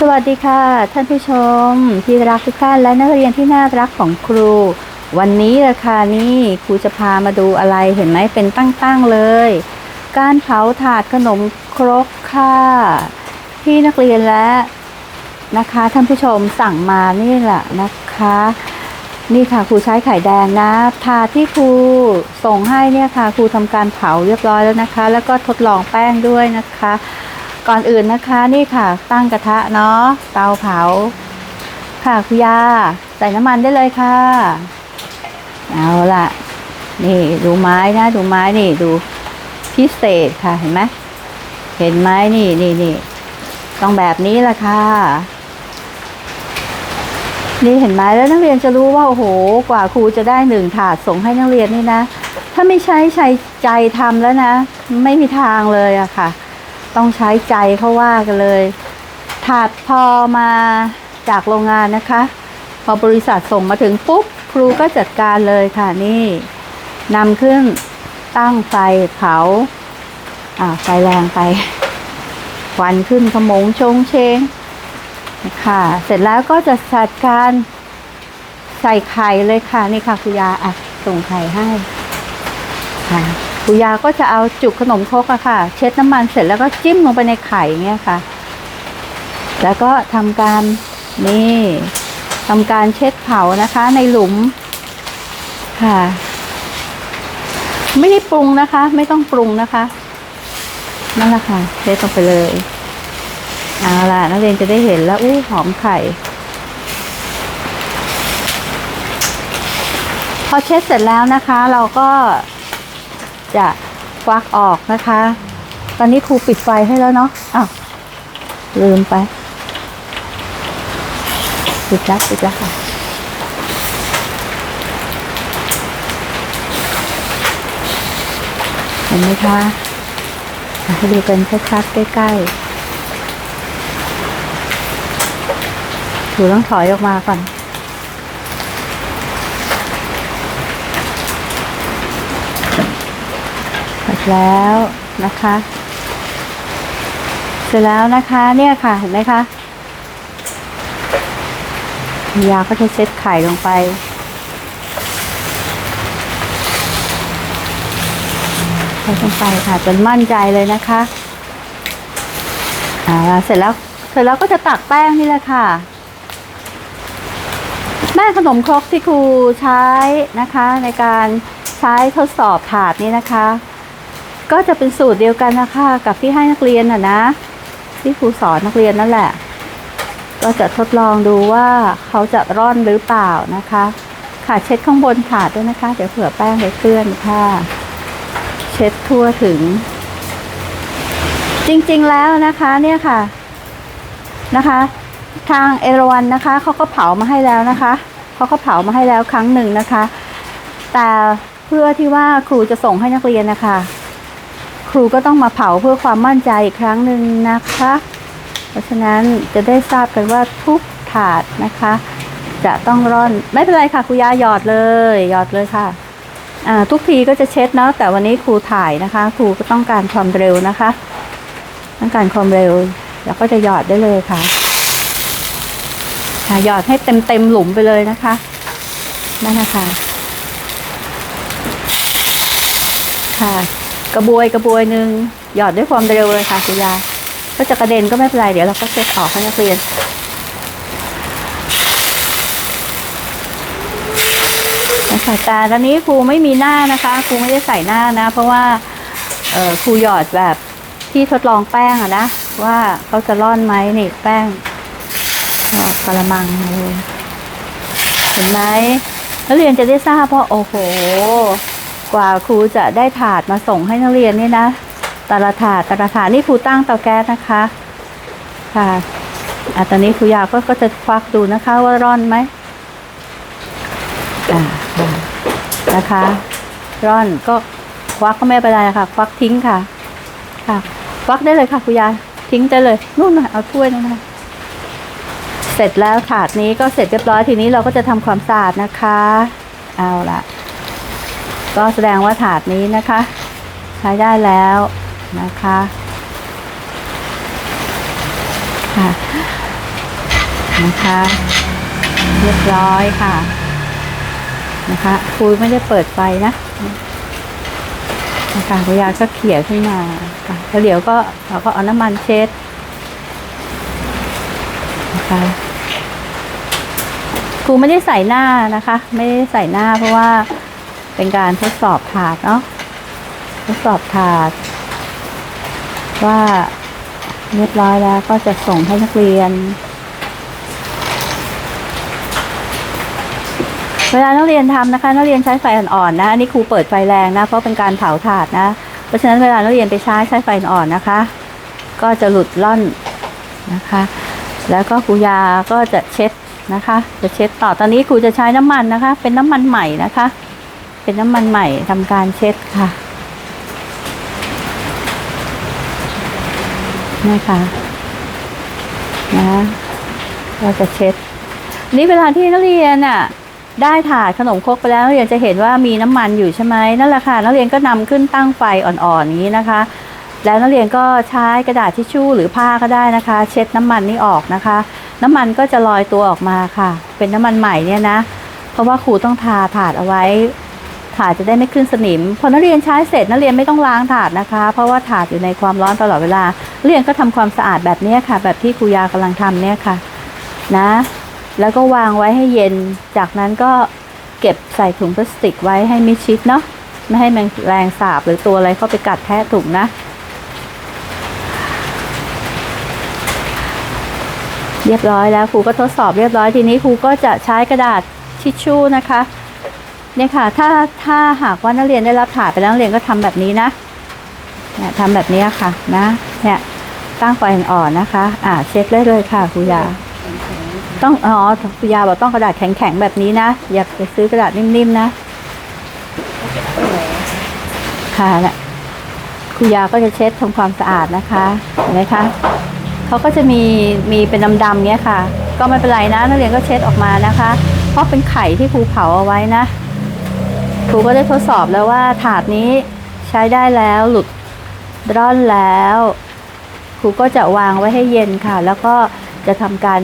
สวัสดีค่ะ ท่านผู้ชม ที่รักทุกท่านและนักเรียนที่น่ารักของครู วันนี้ราคานี่ครูจะพามาดูอะไรเห็นไหมเป็นตั้งๆเลย การเผาถาดขนมครกค่ะที่นักเรียนและนะคะ ท่านผู้ชมสั่งมานี่แหละนะคะ นี่ค่ะครูใช้ไข่แดงนะถาดที่ครูส่งให้เนี่ยค่ะครูทำการเผาเรียบร้อยแล้วนะคะ แล้วก็ทดลองแป้งด้วยนะคะ ก่อนอื่นนะคะนี่ค่ะ ตั้งกระทะเนาะเตาเผา ค่ะคุณยาใส่น้ำมันได้เลยค่ะ เอาล่ะ นี่ดูไม้นะ ดูไม้นี่ดูพิเศษค่ะเห็นไหมเห็นไหมนี่นี่นี่ต้องแบบนี้ละค่ะ นี่เห็นไหมแล้วนักเรียนจะรู้ว่าโอ้โหกว่าครูจะได้หนึ่งถาดส่งให้นักเรียนนี่นะ ถ้าไม่ใช้ใช้ใจทำแล้วนะ ไม่มีทางเลยอะค่ะ ต้องใช้ใจเขาว่ากันเลย ถาดพอมาจากโรงงานนะคะ พอบริษัทส่งมาถึงปุ๊บครูก็จัดการเลยค่ะนี่นำขึ้นตั้งไฟเผาอ่าไฟแรงไปควันขึ้นขมงชงเชงค่ะ เสร็จแล้วก็จะจัดการใส่ไข่เลยค่ะ นี่ค่ะคุณยาอะส่งไข่ให้ค่ะ คุยาก็จะเอาจุกขนมครกอะค่ะ เช็ดน้ำมันเสร็จแล้วก็จิ้มลงไปในไข่เงี้ยค่ะ แล้วก็ทำการนี่ทำการเช็ดเผานะคะในหลุมค่ะ ไม่ได้ปรุงนะคะ ไม่ต้องปรุงนะคะนั่นแหละค่ะเทลงไปเลยเอาล่ะนักเรียนจะได้เห็นแล้วอู้หอมไข่ พอเช็ดเสร็จแล้วนะคะ เราก็ จะควักออกนะคะ ตอนนี้ครูปิดไฟให้แล้วเนาะอ้าวลืมไปปิดแล้วปิดแล้วค่ะเห็นไหมคะอะให้ดูกันชัดๆใกล้ๆถูต้องถอยออกมาก่อน เสร็จ แล้วนะคะ เสร็จแล้วนะคะเนี่ยค่ะเห็นไหมคะยาก็จะเซตไข่ลงไป ใส่ลงไปค่ะจนมั่นใจเลยนะคะอ่าเสร็จแล้วเสร็จแล้วก็จะตักแป้งนี่แหละค่ะแป้งขนมครกที่ครูใช้นะคะ ในการใช้ทดสอบถาดนี้นะคะ ก็จะเป็นสูตรเดียวกันนะคะกับที่ให้นักเรียนน่ะนะ ที่ครูสอนนักเรียนนั่นแหละ ก็จะทดลองดูว่าเขาจะร่อนหรือเปล่านะคะ ค่ะเช็ดข้างบนถาดด้วยนะคะ เดี๋ยวเผื่อแป้งไปเปื้อนค่ะ เช็ดทั่วถึง จริงๆแล้วนะคะเนี่ยค่ะนะคะ ทางเอราวันนะคะเขาก็เผามาให้แล้วนะคะเขาก็เผามาให้แล้วครั้งหนึ่งนะคะ แต่เพื่อที่ว่าครูจะส่งให้นักเรียนนะคะ รูก็ต้องมาเผาเพื่อความมั่นใจอีกครั้งหนึ่งนะคะ เพราะฉะนั้นจะได้ทราบกันว่าทุกถาดนะคะ จะต้องร่อนไม่เป็นไรค่ะครูยาหยอดเลยหยอดเลยค่ะทุกทีก็จะเช็ดเนาะแต่วันนี้ครูถ่ายนะคะ ครูก็ต้องการความเร็วนะคะ ต้องการความเร็ว แล้วก็จะหยอดได้เลยค่ะค่ะหยอดให้เต็มเต็มหลุมไปเลยนะคะนั่นนะคะค่ะ กระบวยกระบวยหนึ่งหยอดด้วยความเร็วเลยค่ะคุณยาก็จะกระเด็นก็ไม่เป็นไรเดี๋ยวเราก็เช็ดออกให้นักเรียนนะคะแต่ตอนนี้ครูไม่มีหน้านะคะครูไม่ได้ใส่หน้านะ เพราะว่าครูหยอดแบบที่ทดลองแป้งอะนะว่าเขาจะร่อนไหมนี่แป้งหยอดกระมังเลยเห็นไหมนักเรียนจะได้ทราบว่าโอ้โห กว่าครูจะได้ถาดมาส่งให้นักเรียนนี่นะแต่ละถาดแต่ละถาดนี่ครูตั้งเตาแก๊สนะคะ ค่ะอะตอนนี้ครูยาก็ก็จะควักดูนะคะว่าร่อนไหมอ่าค่ะนะคะ ร่อนก็ควักก็ไม่เป็นไรค่ะควักทิ้งค่ะ ค่ะควักได้เลยค่ะคุณยาทิ้งได้เลยนู่นน่ะเอาถ้วยนั่นนะเสร็จแล้วถาดนี้ก็เสร็จเรียบร้อยทีนี้เราก็จะทำความสะอาดนะคะ เอาละ ก็แสดงว่าถาดนี้นะคะ ใช้ได้แล้วนะคะค่ะนะคะ เรียบร้อยค่ะนะคะครูไม่ได้เปิดไฟนะนะคะพยาก็เขี่ยขึ้นมาค่ะแล้วเดี๋ยวก็เราก็เอาน้ำมันเช็ดนะคะครูไม่ได้ใส่หน้านะคะ ไม่ได้ใส่หน้าเพราะว่า เป็นการทดสอบถาดเนาะทดสอบถาด ว่าเรียบร้อยแล้วก็จะส่งให้นักเรียน เวลานักเรียนทำนะคะ นักเรียนใช้ไฟอ่อนๆนะอันนี้ครูเปิดไฟแรงนะเพราะเป็นการเผาถาดนะ เพราะฉะนั้นเวลานักเรียนไปใช้ใช้ไฟอ่อนนะคะ ก็จะหลุดล่อนนะคะ แล้วก็ครูยาก็จะเช็ดนะคะ จะเช็ดต่อตอนนี้ครูจะใช้น้ำมันนะคะ เป็นน้ำมันใหม่นะคะ เป็นน้ำมันใหม่ทำการเช็ดค่ะนะคะนะเราจะเช็ด นี่เวลาที่นักเรียนอะได้ถาดขนมครกไปแล้วนักเรียนจะเห็นว่ามีน้ำมันอยู่ใช่ไหมนั่นแหละค่ะนักเรียนก็นำขึ้นตั้งไฟอ่อนๆอย่างนี้นะคะ แล้วนักเรียนก็ใช้กระดาษทิชชู่หรือผ้าก็ได้นะคะ เช็ดน้ำมันนี่ออกนะคะ น้ำมันก็จะลอยตัวออกมาค่ะ เป็นน้ำมันใหม่เนี่ยนะ เพราะว่าครูต้องทาถาดเอาไว้ ถาดจะได้ไม่ขึ้นสนิม พอนักเรียนใช้เสร็จนักเรียนไม่ต้องล้างถาดนะคะ เพราะว่าถาดอยู่ในความร้อนตลอดเวลาเรียนก็ทำความสะอาดแบบนี้ค่ะ แบบที่ครูยากำลังทำเนี่ยค่ะ นะ แล้วก็วางไว้ให้เย็น จากนั้นก็เก็บใส่ถุงพลาสติกไว้ให้มิดชิดเนาะไม่ให้แมงแรงสาบหรือตัวอะไรเข้าไปกัดแทะถุงนะเรียบร้อยแล้วครูก็ทดสอบเรียบร้อยทีนี้ครูก็จะใช้กระดาษทิชชู่นะคะ เนี่ยค่ะ ถ้าถ้าหากว่านักเรียนได้รับถาดไปแล้วนักเรียนก็ทำแบบนี้นะเนี่ยทำแบบนี้ค่ะนะ เนี่ยตั้งไฟอ่อนๆนะคะ อ่าเช็ดได้เลยค่ะครูยา ต้องอ๋อครูยาบอกต้องกระดาษแข็งๆแบบนี้นะอย่าไปซื้อกระดาษนิ่มๆนะค่ะแหละครูยาก็จะเช็ดทำความสะอาดนะคะเห็นไหมคะเขาก็จะมีมีเป็นดำๆเนี้ยค่ะ ก็ไม่เป็นไรนะนักเรียนก็เช็ดออกมานะคะ เพราะเป็นไข่ที่ครูเผาเอาไว้นะ รูก็ได้ทดสอบแล้วว่าถาดนี้ใช้ได้แล้วหลุดร่อนแล้วครูก็จะวางไว้ให้เย็นค่ะ แล้วก็จะทำการ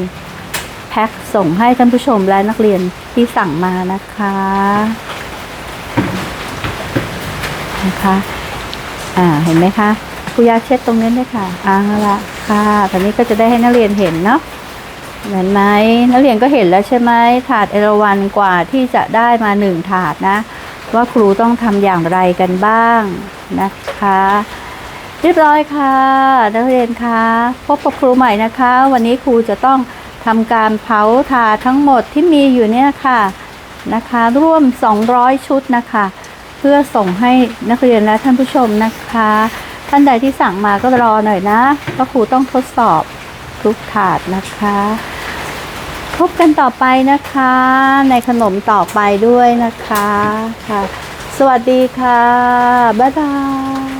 แพ็คส่งให้ท่านผู้ชมและนักเรียนที่สั่งมานะคะนะคะอ่าเห็นไหมคะครูยาเช็ดตรงนี้ด้วยค่ะอ่าละค่ะตอนนี้ก็จะได้ให้นักเรียนเห็นเนาะเห็นไหมนักเรียนก็เห็นแล้วใช่ไหมถาดเอราวันกว่าที่จะได้มาหนึ่งถาดนะ ว่าครูต้องทำอย่างไรกันบ้างนะคะ เรียบร้อยค่ะนักเรียนคะพบกับครูใหม่นะคะ วันนี้ครูจะต้องทำการเผาถาทั้งหมดที่มีอยู่เนี่ยค่ะนะคะ ร่วม 200 ชุดนะคะ เพื่อส่งให้นักเรียนและท่านผู้ชมนะคะ ท่านใดที่สั่งมาก็รอหน่อยนะเพราะครูต้องทดสอบทุกถาดนะคะ พบกันต่อไปนะคะ ในขนมต่อไปด้วยนะคะค่ะ สวัสดีค่ะ บ๊ายบาย